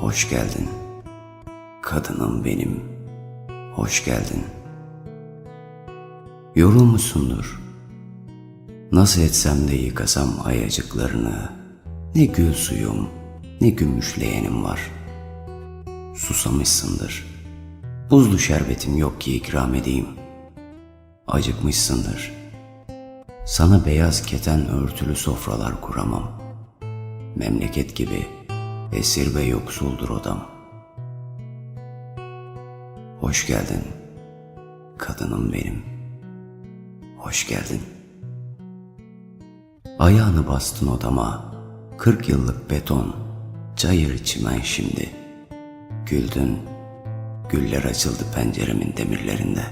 Hoş geldin. Kadınım benim. Hoş geldin. Yorulmuşsundur. Nasıl etsem de yıkasam ayacıklarını. Ne gül suyum, ne gümüşleyenim var. Susamışsındır. Buzlu şerbetim yok ki ikram edeyim. Acıkmışsındır. Sana beyaz keten örtülü sofralar kuramam. Memleket gibi esir ve yoksuldur odam. Hoş geldin, kadınım benim. Hoş geldin. Ayağını bastın odama, kırk yıllık beton, cayır çimen şimdi. Güldün, güller açıldı penceremin demirlerinde.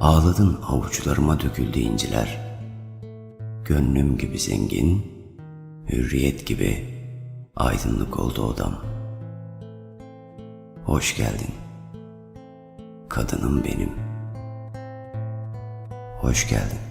Ağladın avuçlarıma döküldü inciler. Gönlüm gibi zengin, hürriyet gibi aydınlık oldu odam. Hoş geldin. Kadınım benim. Hoş geldin.